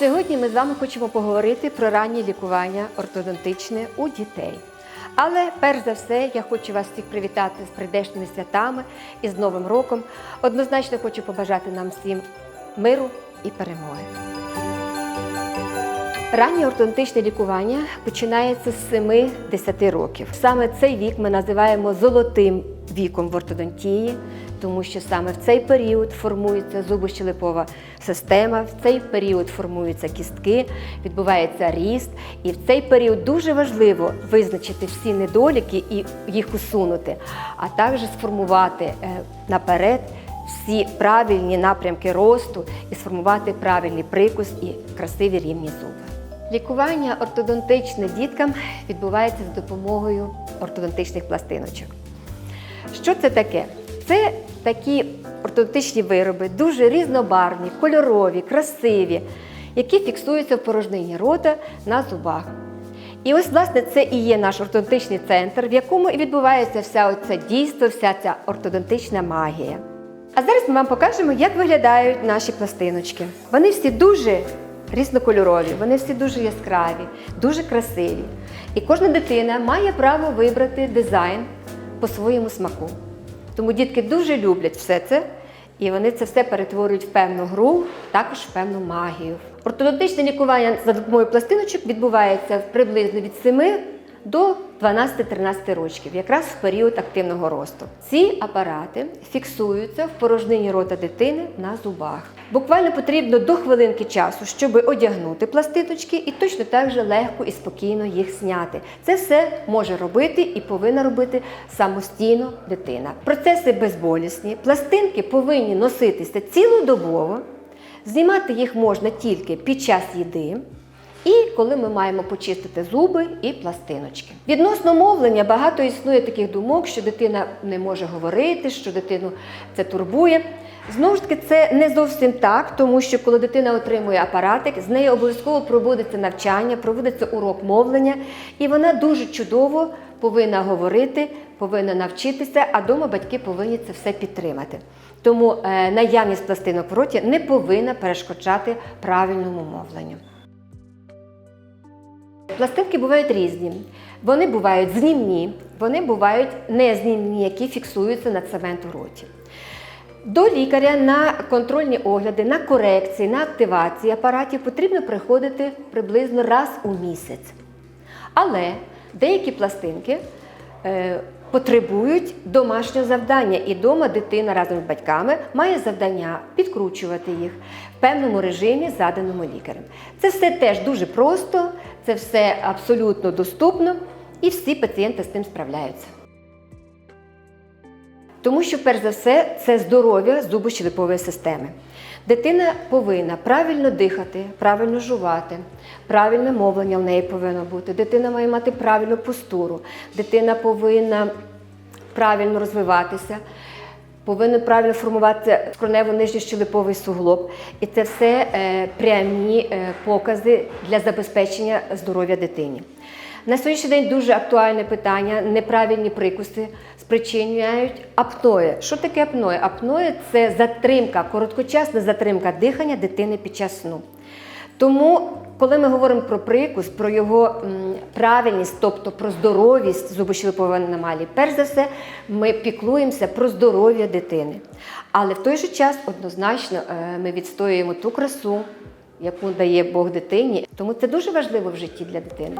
Сьогодні ми з вами хочемо поговорити про раннє лікування ортодонтичне у дітей. Але перш за все я хочу вас всіх привітати з прийдешніми святами і з Новим роком. Однозначно хочу побажати нам всім миру і перемоги. Раннє ортодонтичне лікування починається з 7-10 років. Саме цей вік ми називаємо золотим віком в ортодонтії, тому що саме в цей період формується зубощелепова система, в цей період формуються кістки, відбувається ріст, і в цей період дуже важливо визначити всі недоліки і їх усунути, а також сформувати е, наперед всі правильні напрямки росту і сформувати правильний прикус і красиві рівні зуби. Лікування ортодонтичне діткам відбувається за допомогою ортодонтичних пластиночок. Що це таке? Це такі ортодонтичні вироби, дуже різнобарвні, кольорові, красиві, які фіксуються в порожнині рота на зубах. І ось, власне, це і є наш ортодонтичний центр, в якому і відбувається вся оця дійство, вся ця ортодонтична магія. А зараз ми вам покажемо, як виглядають наші пластиночки. Вони всі дуже різнокольорові, вони всі дуже яскраві, дуже красиві. І кожна дитина має право вибрати дизайн по своєму смаку. Тому дітки дуже люблять все це, і вони це все перетворюють в певну гру, також в певну магію. Ортодонтичне лікування за допомогою пластиночок відбувається приблизно від 7 до 12-13 років, якраз в період активного росту. Ці апарати фіксуються в порожнині рота дитини на зубах. Буквально потрібно до хвилинки часу, щоб одягнути пластиночки, і точно так же легко і спокійно їх зняти. Це все може робити і повинна робити самостійно дитина. Процеси безболісні, пластинки повинні носитися цілодобово. Знімати їх можна тільки під час їди. І коли ми маємо почистити зуби і пластиночки. Відносно мовлення багато існує таких думок, що дитина не може говорити, що дитину це турбує. Знову ж таки, це не зовсім так, тому що коли дитина отримує апаратик, з нею обов'язково проводиться навчання, проводиться урок мовлення, і вона дуже чудово повинна говорити, повинна навчитися, а дома батьки повинні це все підтримати. Тому е, наявність пластинок в роті не повинна перешкоджати правильному мовленню. Пластинки бувають різні. Вони бувають знімні, вони бувають незнімні, які фіксуються на цемент у роті. До лікаря на контрольні огляди, на корекції, на активації апаратів потрібно приходити приблизно раз у місяць. Але деякі пластинки е, потребують домашнього завдання, і дома дитина разом з батьками має завдання підкручувати їх в певному режимі, заданому лікарем. Це все теж дуже просто, це все абсолютно доступно, і всі пацієнти з тим справляються. Тому що, перш за все, це здоров'я зубощелепової системи. Дитина повинна правильно дихати, правильно жувати, правильне мовлення в неї повинно бути. Дитина має мати правильну постуру, дитина повинна правильно розвиватися, повинна правильно формуватися скронево-нижньощелеповий суглоб. І це все е, прямі е, покази для забезпечення здоров'я дитині. На сьогоднішній день дуже актуальне питання неправильні прикуси спричиняють апноє. Що таке апноє? Апноє це затримка, короткочасна затримка дихання дитини під час сну. Тому, коли ми говоримо про прикус, про його правильність, тобто про здоровість зубощелепової аномалії, перш за все, ми піклуємося про здоров'я дитини. Але в той же час однозначно е, ми відстоюємо ту красу, яку дає Бог дитині. Тому це дуже важливо в житті для дитини.